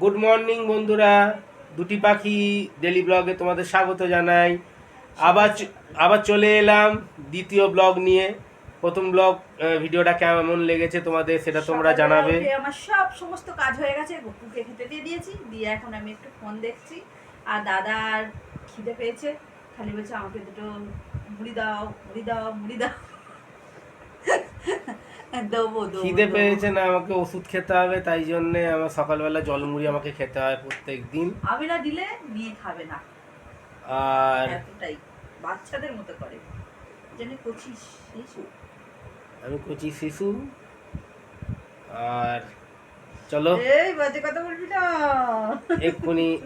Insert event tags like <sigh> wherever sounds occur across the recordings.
Good morning বন্ধুরা। দুটি পাখি ডেলি ব্লগে তোমাদের স্বাগত জানাই। আবার আবার চলে এলাম দ্বিতীয় ব্লগ নিয়ে। প্রথম ব্লগ ভিডিওটা কেমন লেগেছে তোমাদের সেটা তোমরা জানাবে। আমার সব সমস্ত কাজ হয়ে গেছে গপুকে খেতে দিয়ে দিয়েছি দিয়ে এখন আমি একটু ফোন দেখছি। আর দাদার খিদে পেয়েছে খালি বলছে আমাকে দুটো মুড়ি দাও মুড়ি দাও মুড়ি দাও। খিদে পেয়েছে না আমাকে ওষুধ খেতে হবে তাই জন্যে আমার সকালবেলা জলমুড়ি আমাকে খেতে হয় প্রত্যেক দিন। আমি না দিলে নিয়ে খাবে না। আর এতটাই। বাচ্চাদের মতো করে। জানি কচি শিশু। আমি কচি শিশু। আর চলো। এই বাজে কথা বলবি না। এক্ষুনি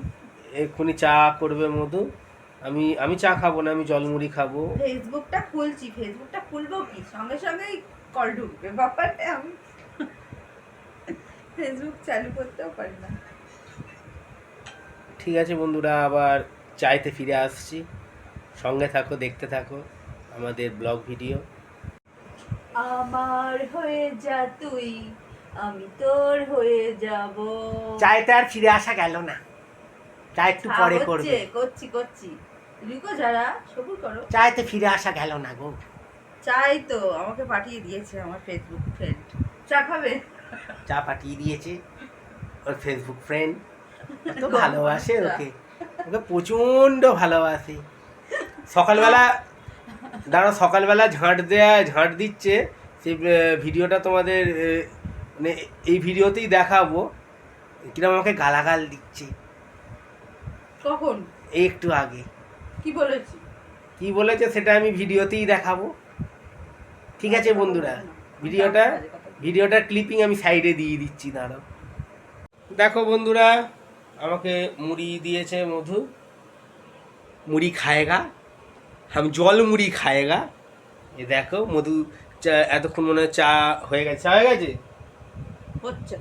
এক্ষুনি চা করবে মধু। আমি আমি চা খাব না আমি জলমুড়ি খাব। ফেসবুকটা খুলছি ফেসবুকটা খুলবো কি? সঙ্গে সঙ্গেই কল ঢুকবে ব্যাপারটা আমি ফেসবুক চালু করতেও পারি না। ঠিক আছে বন্ধুরা আবার চাইতে ফিরে আসছি। সঙ্গে থাকো দেখতে থাকো আমাদের ব্লগ ভিডিও। আমার হয়ে যা তুই আমি তোর হয়ে যাব। চাইতে আর ফিরে আসা গেল না। চা একটু হ্যাঁ, পরে করবে। করছি করছি। লুকো যারা সবুর করো। চাইতে ফিরে আসা গেল না গো। চাই তো আমাকে পাঠিয়ে দিয়েছে আমার ফেসবুক ফ্রেন্ড চা খাবে? চা পাঠিয়ে দিয়েছে ওর ফেসবুক ফ্রেন্ড <laughs> তো ভালোবাসে ওকে। ওকে প্রচণ্ড ভালোবাসে। সকালবেলা দাঁড়া সকালবেলা ঝাঁট দেয়া ঝাঁট দিচ্ছে। সেই ভিডিওটা তোমাদের মানে এই ভিডিওতেই দেখাবো। কিরম আমাকে গালাগাল দিচ্ছে। কখন? একটু আগে। কি বলেছি? কি বলেছে সেটা আমি ভিডিওতেই দেখাবো। ঠিক আছে বন্ধুরা ভিডিওটা ভিডিওটা ক্লিপিং আমি সাইডে দিয়ে দিচ্ছি দাঁড়াও। দেখো বন্ধুরা আমাকে মুড়ি দিয়েছে মধু। মুড়ি খায়েগা। আমি জল মুড়ি খায়েগা। এ দেখো মধু চা এতক্ষণ মনে হয় চা হয়ে গেছে। চা হয়ে গেছে? হচ্ছে।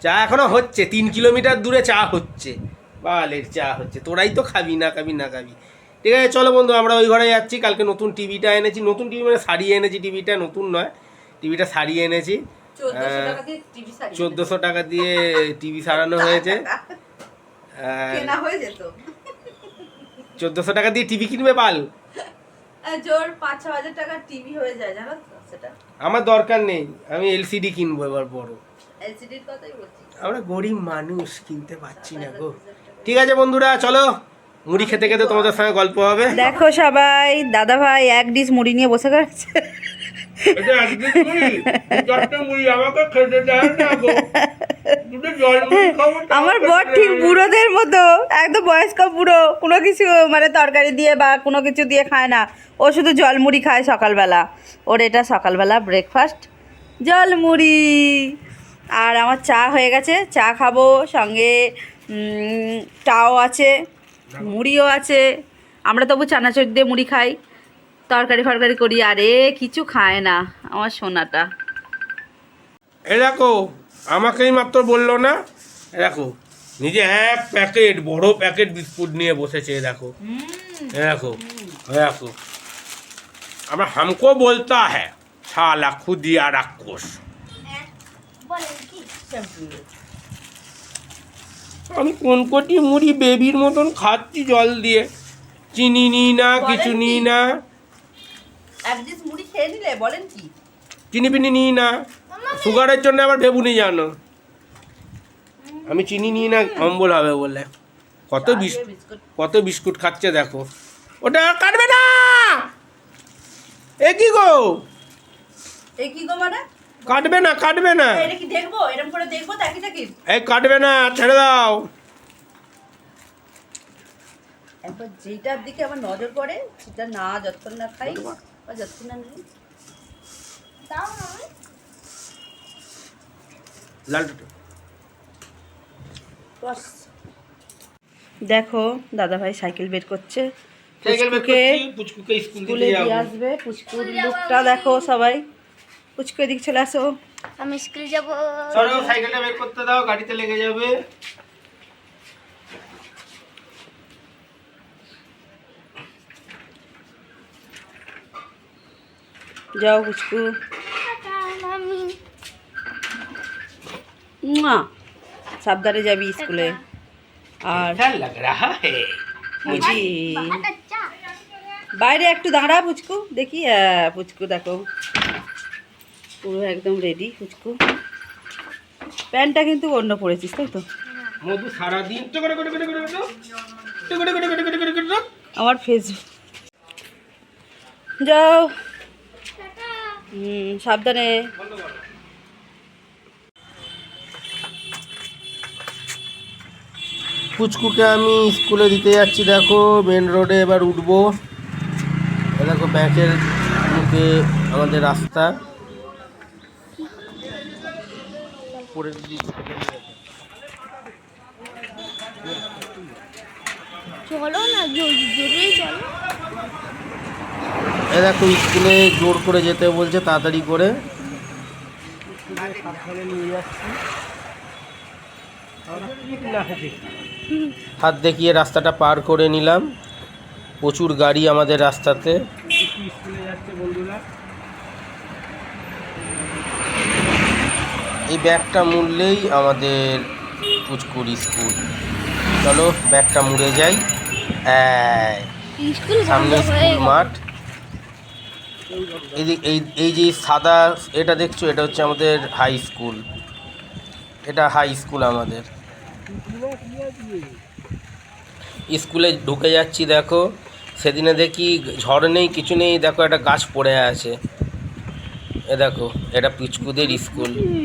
চা এখনও হচ্ছে তিন কিলোমিটার দূরে চা হচ্ছে। বালের চা হচ্ছে। তোরাই তো খাবি না খাবি না খাবি। ঠিক আছে চলো বন্ধু আমরা ওই ঘরে যাচ্ছি। কালকে নতুন টিভিটা এনেছি। নতুন টিভি মানে সারিয়ে এনেছি টিভিটা নতুন নয়। টিভিটা সারিয়ে এনেছি। চোদ্দশো টাকা দিয়ে টিভি চোদ্দোশো টাকা দিয়ে টিভি সারানো হয়েছে। হয়ে চোদ্দোশো টাকা দিয়ে টিভি কিনবে পাল? জোর পাঁচ ছ হাজার টাকার টিভি হয়ে যায় জানো সেটা। আমার দরকার নেই আমি এলসিডি কিনবো এবার বড়। এলসিডির কথাই বলছি। আমরা গরিব মানুষ কিনতে পারছি না গো। ঠিক আছে বন্ধুরা চলো। মুড়ি খেতে খেতে তোমাদের সঙ্গে গল্প হবে। দেখো সবাই দাদা ভাই এক ডিস মুড়ি নিয়ে বসে গেছে আমার বর ঠিক বুড়োদের মতো একদম বয়স্ক বুড়ো কোনো কিছু মানে তরকারি দিয়ে বা কোনো কিছু দিয়ে খায় না। ও শুধু জলমুড়ি খায় সকালবেলা। ওর এটা সকালবেলা ব্রেকফাস্ট জলমুড়ি আর আমার চা হয়ে গেছে চা খাব সঙ্গে টাও আছে। মুড়িও আছে। আমরা তবু চানাচুর দিয়ে মুড়ি খাই। তরকারি ফরকারি করি আরে কিছু খায় না আমার সোনাটা। এ দেখো আমাকেই মাত্র বলল না? এ দেখো নিজে এক প্যাকেট বড় প্যাকেট বিস্কুট নিয়ে বসেছে এ দেখো। এ দেখো এ দেখো। আমরা হামকো বলতা হ্যাঁ শালা খুদিয়া রাক্ষস। আমি কোন কোটি মুড়ি বেবির মতন খাচ্ছি জল দিয়ে? চিনি নিই না কিছু নিই না। মুড়ি খেয়ে নিলে বলেন কি? চিনি পিনি নিই না। সুগারের জন্য আবার ভেবুনি জানো। আমি চিনি নিই না অম্বল হবে বলে। কত বিস্কুট। কত বিস্কুট খাচ্ছে দেখো। ওটা কাটবে না! এ কি গো? এই কি গো মানে? কাটবে না কাটবে না। এটা কি দেখব এরকম করে দেখব তাকি তাকি এই কাটবে না ছেড়ে দাও। একবার যেটার দিকে আমার নজর পড়ে সেটা না যতক্ষণ না খাই বা যতক্ষণ না নিই। লাল বাস। দেখো দাদা ভাই সাইকেল বের করছে পুচকুকে স্কুলে দিয়ে আসবে। পুচকুর লুকটা দেখো সবাই। পুচকু এদিকে চলে আসো। আমি স্কুল যাব। চলো সাইকেলটা বের করতে দাও গাড়িতে লেগে যাবে। যাও পুচকু সাবধানে যাবি স্কুলে। আর বুঝি বাইরে একটু দাঁড়া পুচকু দেখি পুচকু দেখো। পুরো একদম রেডি পুচকু প্যান্টটা কিন্তু অন্য পরেছিস তাই তো? মধু সারাদিন আমার ফেস যাও। হুম সাবধানে। পুচকুকে আমি স্কুলে দিতে যাচ্ছি দেখো। মেন রোডে এবার উঠবো। দেখো ব্যাংকের মুখে আমাদের রাস্তা। চলো না জোরেই চলো। এ দেখো স্কুলে জোর করে যেতে বলছে তাড়াতাড়ি করে। হাত দেখিয়ে রাস্তাটা পার করে নিলাম। প্রচুর গাড়ি আমাদের রাস্তাতে। এই ব্যাগটা মুড়লেই আমাদের পুচকুর স্কুল। চলো ব্যাগটা মুড়ে যাই। সামনে স্কুল মাঠ। এই যে- এই এই যে সাদা এটা দেখছ এটা হচ্ছে আমাদের হাই স্কুল। এটা হাই স্কুল আমাদের। স্কুলে ঢুকে যাচ্ছি দেখো। সেদিনে দেখি ঝড় নেই কিছু নেই দেখো একটা গাছ পড়ে আছে। এ দেখো এটা পিচকুদের স্কুল।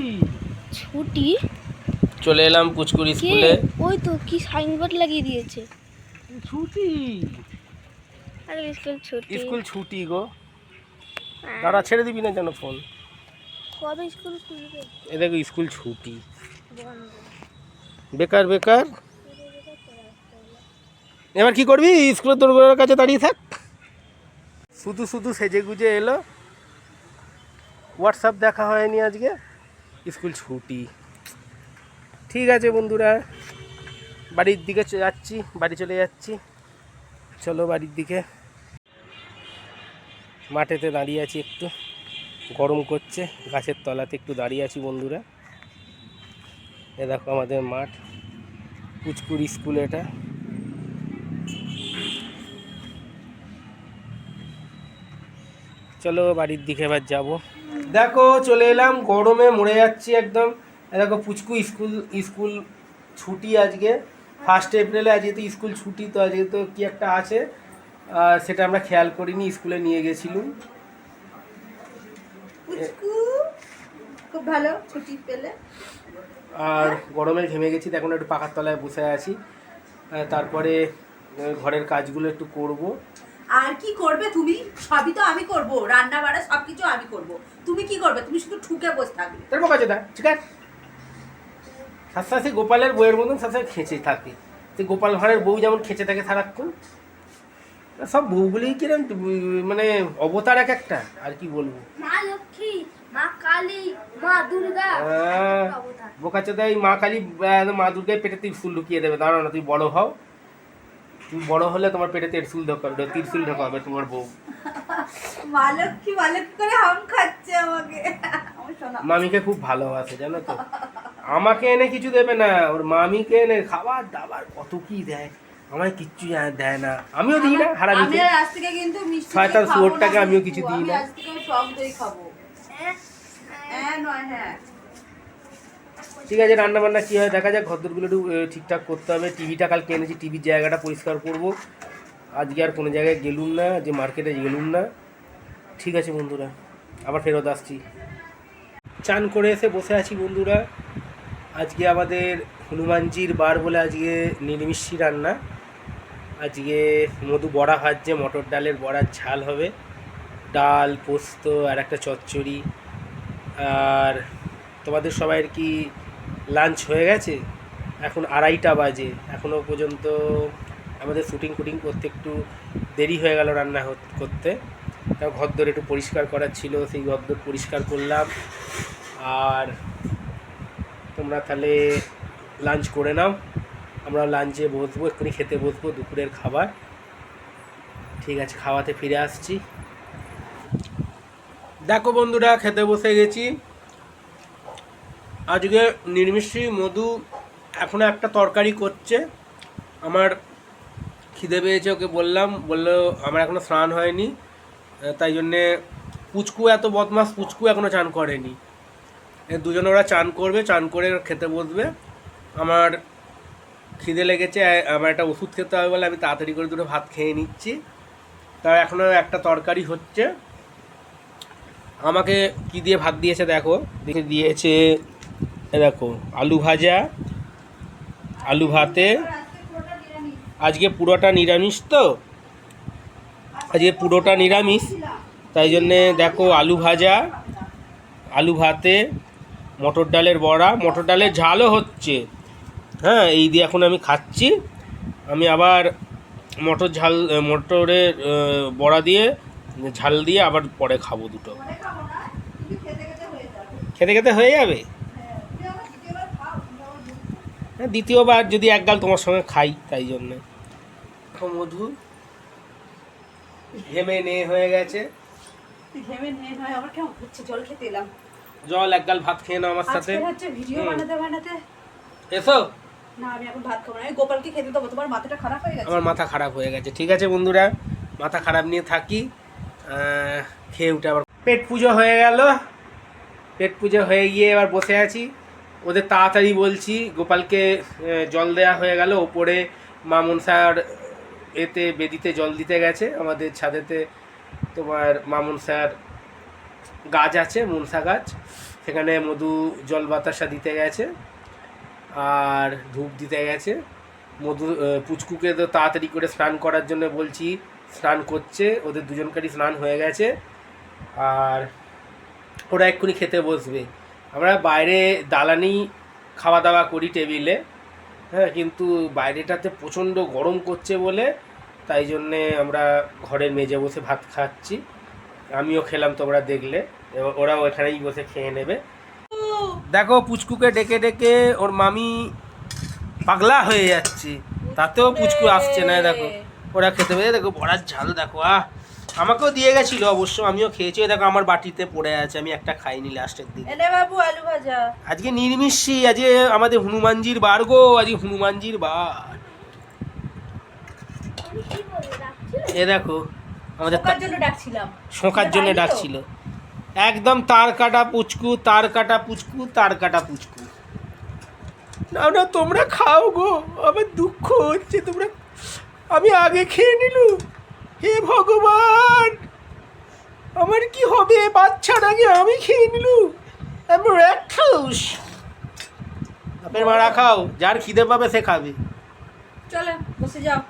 ছুটি? চলে এলাম পুচকুর স্কুলে। ওই তো কি সাইনবোর্ড লাগিয়ে দিয়েছে। ছুটি? আরে স্কুল ছুটি। স্কুল ছুটি গো। দাঁড়া ছেড়ে দিবি না যেন ফোন? কবে স্কুল খুলবে? এ দেখো স্কুল ছুটি। বেকার বেকার? এবার কি করবি? স্কুলের দোরগোড়ার কাছে দাঁড়িয়ে থাক। শুধু শুধু সেজে গুজে এলো। হোয়াটসঅ্যাপ দেখা হয়নি আজকে। স্কুল ছুটি। ঠিক আছে বন্ধুরা, বাড়ির দিকে যাচ্ছি, বাড়ি চলে যাচ্ছি। চলো বাড়ির দিকে। মাঠেতে দাঁড়িয়ে আছি একটু, গরম করছে, গাছের তলাতে একটু দাঁড়িয়ে আছি বন্ধুরা। এ দেখো আমাদের মাঠ পুচকুর স্কুল এটা। চলো বাড়ির দিকে এবার যাব। দেখো চলে এলাম গরমে মরে যাচ্ছি একদম। দেখো পুচকু স্কুল স্কুল ছুটি আজকে। ফার্স্ট এপ্রিলে আজকে তো স্কুল ছুটি তো আজকে তো কি একটা আছে আর সেটা আমরা খেয়াল করিনি স্কুলে নিয়ে গেছিলুম। খুব ভালো ছুটি পেলে। আর গরমে ঘেমে গেছি তো এখন একটু পাখার তলায় বসে আছি। তারপরে ঘরের কাজগুলো একটু করব। আর কি করবে তুমি? সবই তো আমি করব। রান্না বাড়া সব কিছু আমি করব। তুমি কি করবে? তুমি শুধু ঠুকে বসে থাকবে। তোর কাছে দা ঠিক আছে? শাশাশি গোপালের বইয়ের মতন শাশা খেঁচে থাকে সে গোপাল ভাঁড়ের বউ যেমন খেঁচে থাকে সারাক্ষণ সব বউগুলোই কিরম মানে অবতার এক একটা আর কি বলব? মা লক্ষ্মী মা কালী মা দুর্গা বোকাচোদা এই মা কালী মা দুর্গায় পেটে তুই ফুল লুকিয়ে দেবে দাঁড়াও না তুই বড় হও। তুমি বড় হলে তোমার পেটে ত্রিশুল ঢোকাবে ত্রিশুল ঢোকাবে তোমার বউ। মালক্ষী মালক্ষী করে হাম খাচ্ছে আমাকে। মামিকে খুব ভালোবাসে জানো তো। আমাকে এনে কিছু দেবে না ওর মামিকে এনে খাবার দাবার কত কি দেয় আমায় কিচ্ছু দেয় না। আমিও দিই না আমি হারামিকে আজ থেকে কিন্তু মিষ্টি শয়তান দই শুয়োরটাকে আমিও কিছু দিই না। আজ থেকে টক দই খাব। হ্যাঁ নয় হ্যাঁ। ঠিক আছে রান্না বান্না কী হয় দেখা যাক, ঘরদোরগুলো একটু ঠিকঠাক করতে হবে। টিভিটা কালকে এনেছি, টিভির জায়গাটা পরিষ্কার করব। আজকে আর কোনো জায়গায় গেলুম না, যে মার্কেটে গেলুম না। ঠিক আছে বন্ধুরা, আবার ফেরত আসছি। চান করে এসে বসে আছি বন্ধুরা। আজকে আমাদের হনুমানজির বার বলে আজকে নিরামিষি রান্না। আজকে মধু বড়া ভাজছে, মটর ডালের বড়ার ঝাল হবে। ডাল, পোস্ত আর একটা চচ্চড়ি। আর তোমাদের সবাইয়ের কি লাঞ্চ হয়ে গেছে? এখন আড়াইটা বাজে। এখনও পর্যন্ত আমাদের শুটিং ফুটিং করতে একটু দেরি হয়ে গেল রান্না করতে। তাও ঘরদোর একটু পরিষ্কার করার ছিল, সেই ঘরদোর পরিষ্কার করলাম। আর তোমরা তাহলে লাঞ্চ করে নাও। আমরা লাঞ্চে বসবো এক্ষুনি খেতে বসবো, দুপুরের খাবার। ঠিক আছে, খাওয়াতে ফিরে আসছি। দেখো বন্ধুরা, খেতে বসে গেছি। আজকে নির্মিষি মধু এখনও একটা তরকারি করছে। আমার খিদে পেয়েছে, ওকে বললাম, বলল আমার এখনও স্নান হয়নি তাই জন্যে পুচকু এত বদমাস পুচকু এখনও চান করেনি। দুজনে ওরা চান করবে, চান করে খেতে বসবে। আমার খিদে লেগেছে আমার একটা ওষুধ খেতে হবে বলে আমি তাড়াতাড়ি করে দুটো ভাত খেয়ে নিচ্ছি। তার এখনও একটা তরকারি হচ্ছে। আমাকে কি দিয়ে ভাত দিয়েছে দেখে দিয়েছে দেখো, আলু ভাজা, আলু ভাতে, আজকে পুরোটা নিরামিষ তো? আজকে পুরোটা নিরামিষ, তাই জন্যে দেখো আলু ভাজা, আলু ভাতে, মটর ডালের বড়া, মটর ডালের ঝালও হচ্ছে। হ্যাঁ এই দিয়ে এখন আমি খাচ্ছি। আমি আবার মটর ঝাল, মটরের বড়া দিয়ে, ঝাল দিয়ে আবার পরে খাব দুটো। খেতে খেতে হয়ে যাবে। দ্বিতীয়বার যদি এক গাল তোমার সঙ্গে খাই তাই জন্যে। মধু ঘেমে নে হয়ে গেছে। ঘেমে নেই নয় আমার কেমন হচ্ছে? জল খেতে এলাম। জল এক গাল ভাত খেয়ে নাও আমার সাথে। আজকে হচ্ছে ভিডিও বানাতে বানাতে? এসো। না আমি এখন ভাত খাব না। গোপালকে খেতে দেবো তোমার মাথাটা খারাপ হয়ে গেছে? আমার মাথা খারাপ হয়ে গেছে। ঠিক আছে বন্ধুরা মাথা খারাপ নিয়ে থাকি। খেয়ে উঠে আবার পেট পুজো হয়ে গেল। পেট পুজো হয়ে গিয়ে এবার বসে আছি। ওদের তাড়াতাড়ি বলছি, গোপালকে জল দেয়া হয়ে গেল। ওপরে মামুন স্যার এতে বেদিতে জল দিতে গেছে। আমাদের ছাদেতে তোমার মামুন স্যার গাছ আছে, মনসা গাছ। সেখানে মধু জল বাতাসা দিতে গেছে আর ধূপ দিতে গেছে। মধু পুচকুকে তো তাড়াতাড়ি করে স্নান করার জন্য বলছি, স্নান করছে। ওদের দুজনকারই স্নান হয়ে গেছে। আর ওরা এক্ষুনি খেতে বসবে। আমরা বাইরে দালানি খাওয়া দাওয়া করি টেবিলে হ্যাঁ কিন্তু বাইরেটাতে প্রচণ্ড গরম করছে বলে তাই জন্যে আমরা ঘরের মেজে বসে ভাত খাচ্ছি। আমিও খেলাম তোমরা দেখলে ওরাও এখানেই বসে খেয়ে নেবে। দেখো, পুচকুকে ডেকে ডেকে ওর মামি পাগলা হয়ে যাচ্ছে। তাতেও পুচকু আসছে না, দেখো। ওরা খেতে পেয়ে দেখো, বড়ার ঝাল, দেখো, আহ! আমাকেও দিয়ে গেছিল অবশ্য আমিও খেয়েছি। দেখো আমার বাটিতে পড়ে আছে আমি একটা খাইনি লাস্টের দিন। এনে বাবু আলু ভাজা। আজকে নির্মিষি আজকে আমাদের হনুমানজির বার গো আজকে হনুমানজির বার। এ দেখো আমাদের কার জন্য ডাকছিলাম। শোঁকার জন্য ডাকছিল। একদম তার কাটা পুচকু তার কাটা পুচকু তার কাটা পুচকু। না না তোমরা খাও গো আমার দুঃখ হচ্ছে তোমরা আমি আগে খেয়ে নিলু হে ভগবান! আমার কি হবে? বাচ্চার আগে আমি খেয়ে নিলু। আমি রাক্ষস বাপের মারা খাও যার খিদে পাবে সে খাবে। চলে বসে যাও।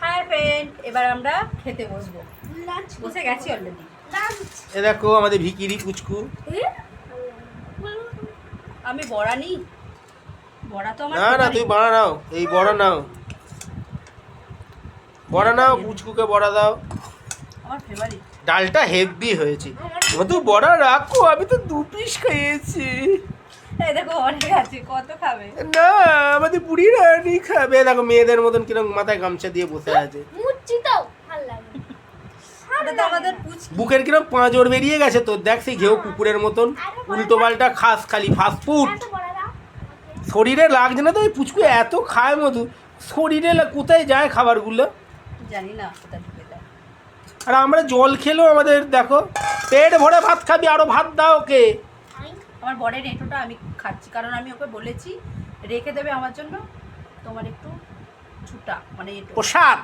হাই ফ্রেন্ড এবার আমরা খেতে বসবো। লাঞ্চ বসে গেছি অলরেডি লাঞ্চ। এ দেখো আমাদের ভিকিরি পুচকু আমি বড়া নিই? বড়া তো আমার না। তুই বড়া নাও। এই বড়া নাও। বড়া নাও পুচকুকে বড়া দাও। ডালটা হেভি হয়েছে। তুই বড়া রাখো আমি তো দু পিস খেয়েছি। দেখো অনেক আছে কত খাবে? না আমাদের বুড়ি রানি খাবে। দেখো মেয়েদের মতন কীরকম মাথায় গামছা দিয়ে বসে আছে। তো তো বুকের কিরম বেরিয়ে গেছে তোর দেখ সেই ঘেউ কুকুরের মতন। উল্টো পাল্টা খাস খালি ফাস্ট ফুড এত বড় দাও। শরীরে লাগছে না তো ওই পুচকু এত খায় মধু। শরীরে কোথায় যায় খাবারগুলো? জানি না কোথা ঢুকে যায় আর আমরা জল খেলেও আমাদের দেখো পেট ভরে ভাত খাবি আরও ভাত দাও ওকে। আমার বরের এঁটোটা আমি খাচ্ছি কারণ আমি ওকে বলেছি রেখে দেবে আমার জন্য তোমার একটু ছুটা মানে এঁটো। প্রসাদ।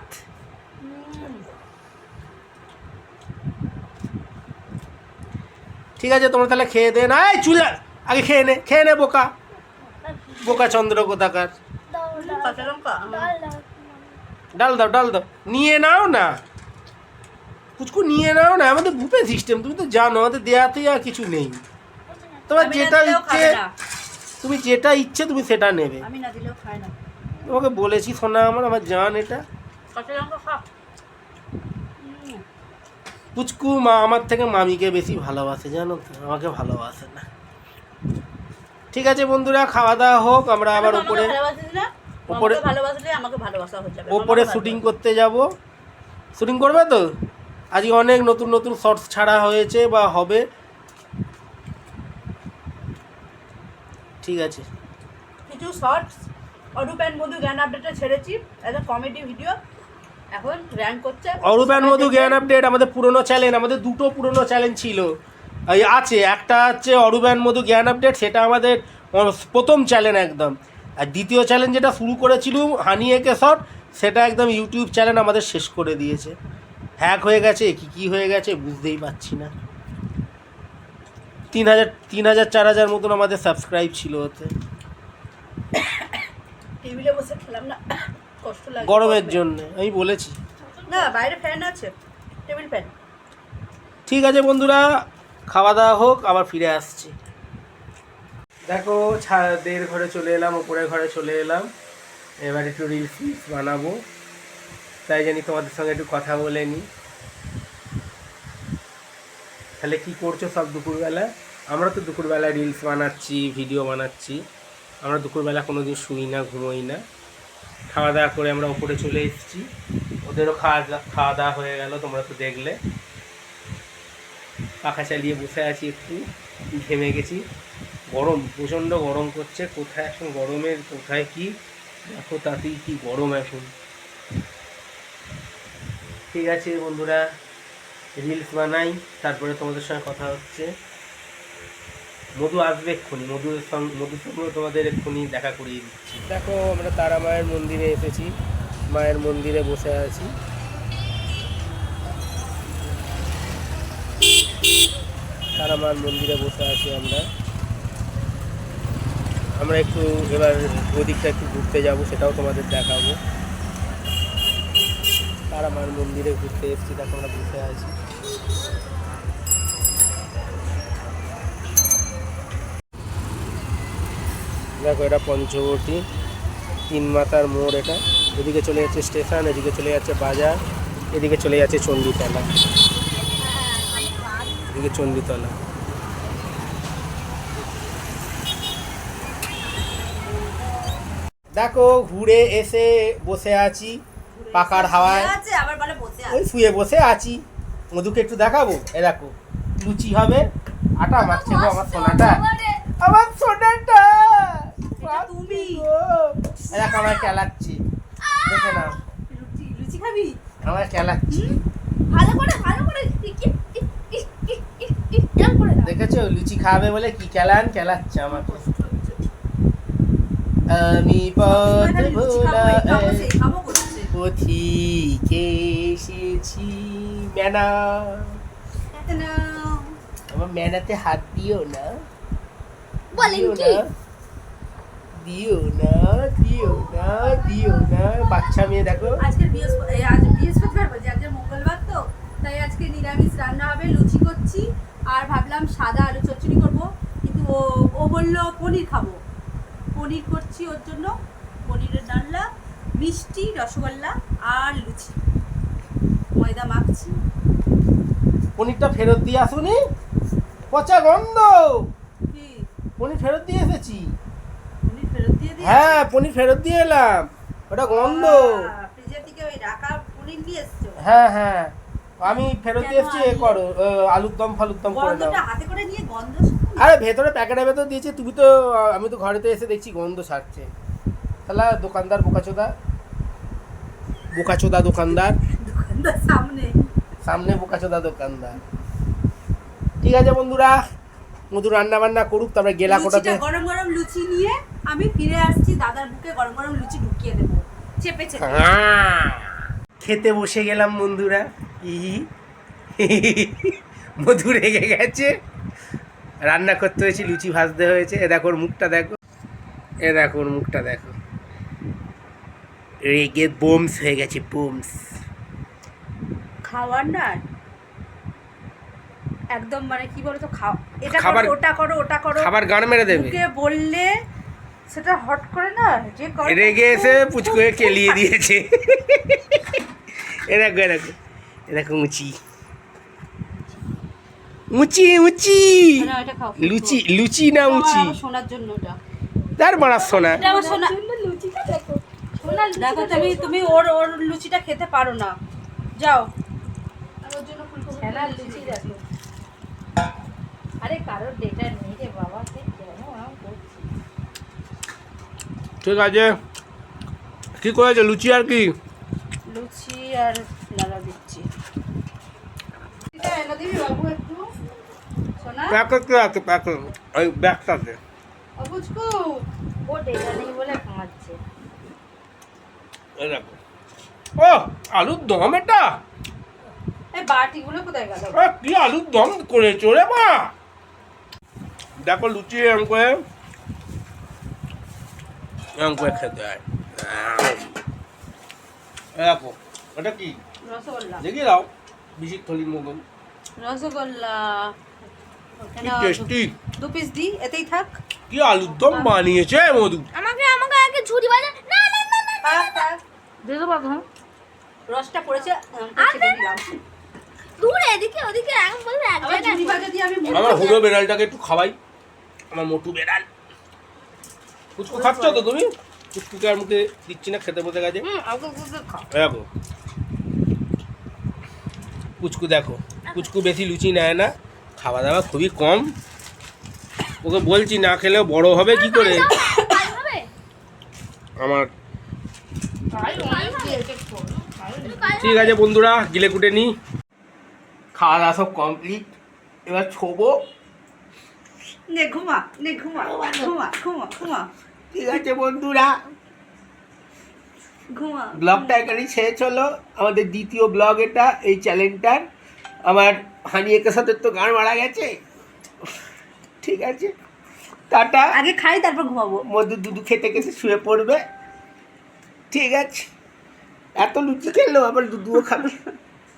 ঠিক আছে তোমরা তাহলে খেয়ে দে না। এই চুলা আগে খেয়ে নে খেয়ে নে বোকা। বোকা চন্দ্র কোথাকার দাও দাও কাঁচা লঙ্কা ডাল দাও ডাল দাও। নিয়ে নাও না। পুচকু নিয়ে নাও না। আমাদের বুপে সিস্টেম তুমি তো জানো আমাদের দেয়াতেই আর কিছু নেই। তোমার যেটা ইচ্ছে তুমি যেটা ইচ্ছে তুমি সেটা নেবে। আমি না দিলেও খায় না। তোমাকে বলেছি শোনা আমার আমার জান এটা। পুচকু মা আমার থেকে মামিকে বেশি ভালোবাসে জানো তো? আমাকে ভালোবাসে না। ঠিক আছে বন্ধুরা খাওয়া দাওয়া হোক আমরা আবার আমাকে উপরে ভালোবাসলে আমাকে ভালোবাসা হয়ে যাবে। আমাকে শুটিং করতে যাব। শুটিং করবে তো? আজকে অনেক নতুন নতুন শর্টস ছাড়া হয়েছে বা হবে। ঠিক আছে। কিছু শর্টস অরূপেন মধু জ্ঞান আপডেটে ছেড়েছি। একটা কমেডি ভিডিও এখন র্যাঙ্ক করছে। অরূপায়ণ মধু জ্ঞান আপডেট আমাদের পুরনো চ্যানেল আমাদের দুটো পুরনো চ্যানেল ছিল। আছে একটা হচ্ছে অরূপায়ণ মধু জ্ঞান আপডেট সেটা আমাদের প্রথম চ্যানেল একদম। আর দ্বিতীয় চ্যানেল যেটা শুরু করেছিলাম হানি একে শট সেটা একদম ইউটিউব চ্যানেল আমাদের শেষ করে দিয়েছে। হ্যাক হয়ে গেছে কি কি হয়ে গেছে বুঝতেই পারছি না। তিন হাজার তিন হাজার চার হাজার মতন আমাদের সাবস্ক্রাইব ছিল ওতে। টেবিলে বসে খেলাম না কষ্ট লাগে। গরমের জন্য আমি বলেছি। না বাইরে ফ্যান আছে টেবিল ফ্যান ঠিক আছে বন্ধুরা খাওয়া দাওয়া হোক আবার ফিরে আসছি। দেখো ছাদের ঘরে চলে এলাম উপরের ঘরে চলে এলাম। এবার একটু রিলস ফিলস বানাবো। তাই জানি তোমাদের সঙ্গে একটু কথা বলে নিই। তাহলে কী করছ সব দুপুরবেলা? আমরা তো দুপুরবেলা রিলস বানাচ্ছি ভিডিও বানাচ্ছি। আমরা দুপুরবেলা কোনো দিন শুই না, ঘুমোই না। খাওয়া দাওয়া করে আমরা ওপরে চলে এসেছি। ওদেরও খাওয়া খাওয়া দাওয়া হয়ে গেল, তোমরা তো দেখলে। পাখা চালিয়ে বসে আছি একটু, ঘেমে গেছি। গরম, প্রচণ্ড গরম করছে কোথায় এখন গরমের, কোথায় কি? দেখো তাতেই কি গরম এখন। ঠিক আছে বন্ধুরা রিলস বানাই, তারপরে তোমাদের সঙ্গে কথা হচ্ছে। মধু আসবে এক্ষুনি, মধুর সঙ্গে মধুর সঙ্গে তোমাদের এক্ষুনি দেখা করিয়ে দিচ্ছি। দেখো আমরা তারা মায়ের মন্দিরে এসেছি, মায়ের মন্দিরে বসে আছি। তারা মায়ের মন্দিরে বসে আছি আমরা। আমরা একটু এবার ওদিকটা একটু ঘুরতে যাব, সেটাও তোমাদের দেখাবো। তারা মার মন্দিরে ঘুরতে এসেছি, দেখো আমরা ঘুরতে আছি। দেখো এটা পঞ্চবটি তিন মাতার মোড় এটা। এদিকে চলে যাচ্ছে স্টেশন, এদিকে চলে যাচ্ছে বাজার, এদিকে চলে যাচ্ছে চণ্ডীতলা। এদিকে চণ্ডীতলা। দেখো ঘুরে এসে বসে আছি পাকার হাওয়ায় ওই শুয়ে বসে আছি মধুকে একটু দেখাবো এ দেখো লুচি হবে আটা মারছে গো আমার সোনাটা আমার সোনাটা তুমি। এ দেখো আমার খেলাচ্ছি দেখে নাও লুচি খাবি আমার খেলাচ্ছি ভালো করে ভালো করে। দেখেছ লুচি খাবে বলে কি খেলান খেলাচ্ছে আমাকে আমি পথ ভোলা পথিকে এসেছি মেনা আমার মেনাতে হাত দিও না। বলেন কি? দিও না দিও না দিও না। বাচ্চা মেয়ে দেখো। আজকে বৃহস্পতি আজ বৃহস্পতিবার বাজে আজকে মঙ্গলবার তো। তাই আজকে নিরামিষ রান্না হবে লুচি করছি। আর ভাবলাম সাদা আলু চচ্চড়ি করব। কিন্তু ও ও বলল পনির খাব। পনির করছি ওর জন্য। পনিরের ডালনা মিষ্টি রসগোল্লা আর লুচি। ময়দা মাখছি। পনিরটা ফেরত দিয়ে আসুনি? পচা গন্ধ! কি? পনির ফেরত দিয়ে এসেছি। পনির ফেরত দিয়ে দিই হ্যাঁ পনির ফেরত দিয়ে এলাম। ওটা গন্ধ। ফ্রিজের থেকে ওই রাখা পনির নিয়ে এসছো? হ্যাঁ হ্যাঁ। আমি ফেরত দিয়ে এসেছি এ করো আলুর দম ফালুর দম করে দাও। হাতে করে নিয়ে গন্ধ আরে ভেতরে প্যাকেটের ভেতর দিয়েছে তুমি তো আমি তো ঘরেতে এসে দেখছি গন্ধ ছাড়ছে তাহলে দোকানদার বোকাচোদা বোকাচোদা দোকানদার দোকানদার সামনে সামনে বোকাচোদা দোকানদার ঠিক আছে বন্ধুরা মধু রান্না বান্না করুক তারপরে গেলা কোটাতে গরম গরম লুচি নিয়ে আমি ফিরে আসছি দাদার বুকে গরম গরম লুচি ঢুকিয়ে দেবো চেপে চেপে হ্যাঁ। খেতে বসে গেলাম বন্ধুরা ই মধু রেগে গেছে রান্না করতে হয়েছে লুচি ভাজতে হয়েছে। এ দেখো ওর মুখটা দেখো। এ দেখো ওর মুখটা দেখো। রেগে বোমস হয়ে গেছে বোমস। খাওয়ার না? একদম মানে কি বলতো খাও এটা খাবার- ওটা করো ওটা করো। খাবার গান মেরে দেবে। মুখে বললে সেটা হট করে না? যে করে রেগে এসে পুচকুয়ে কেলিয়ে দিয়েছে। এ দেখো এ দেখো। এ দেখো উঁচি উঁচি উঁচি লুচি লুচি না উঁচি শোনার জন্য ওটা। তার মারার সোনা দেখো। তুমি তুমি ওর ওর লুচিটা খেতে পারো না। যাও। ওর জন্য ফুলকপি খেলার লুচি দেখো। আরে কারোর ডেটা নেই রে বাবা সে কেন আম করছি? ঠিক আছে। কি করেছে? লুচি আর কি? লুচি আর লালা দিচ্ছি এটা এনে দিবি বাবু একটু প্যাকেটে আছে প্যাকেট? ওই ব্যাগটাতে অবুজকু ও ডেটা নেই বলে এই দেখো। ও আলুর দম এটা? এই বাটিগুলো কোথায় গেল? কি আলুর দম করেছ রে মা? দেখো লুচি এরম করে। এরম করে খেতে হয়। দেখো ওটা কি? রসগোল্লা। দেখি দাও বিশির থলির মতন। রসগোল্লা। টেস্টি দু পিস দি এতেই থাক। কি আলুর দম বানিয়েছে মধু? আমাকে আমাকে আগে ঝুড়ি বাজা না না না না থাক থাক। দিয়ে দেবো এখন রসটা পড়েছে আম, তো আর ছেড়ে দিলাম। দূরে এদিকে ওদিকে এখন বলবে এক জায়গায় ভাজা দিয়ে আমি মুড়ি আমার হুড়ো বেড়ালটাকে একটু খাওয়াই। আমার মোটু বেড়াল। পুচকু খাচ্ছ তো তুমি? পুচকুকে আর মুখে দিচ্ছি না খেতে বসে গেছে। দেখো। পুচকু দেখো। পুচকু বেশি লুচি নেয় না। খাওয়া দাওয়া খুবই কম। ওকে বলছি না খেলেও বড় হবে কি করে? আমার ঠিক আছে বন্ধুরা গিলে কুটে নি। খাওয়া দাওয়া সব কমপ্লিট এবার ছোবো। নে ঘুমা নে ঘুমা ঘুমা ঘুমা ঘুমা। ঠিক আছে বন্ধুরা। ঘুমা। ব্লগটা এখানেই শেষ হলো। আমাদের দ্বিতীয় ব্লগ এটা এই চ্যানেলটার। আমার হানি একের সাথে তো গান মারা গেছে। ঠিক আছে। টাটা। আগে খাই তারপর ঘুমাবো। মধু দুধু খেতে খেতে শুয়ে পড়বে। ঠিক আছে। এত লুচি খেললো আবার দুধুও খাবে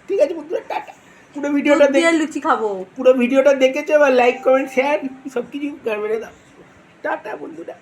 ঠিক আছে বন্ধুরা টাটা। পুরো ভিডিওটা দেখে লুচি খাব। পুরো ভিডিওটা দেখেছ এবার লাইক কমেন্ট শেয়ার সব কিছু মেরে দাও। টাটা বন্ধুরা।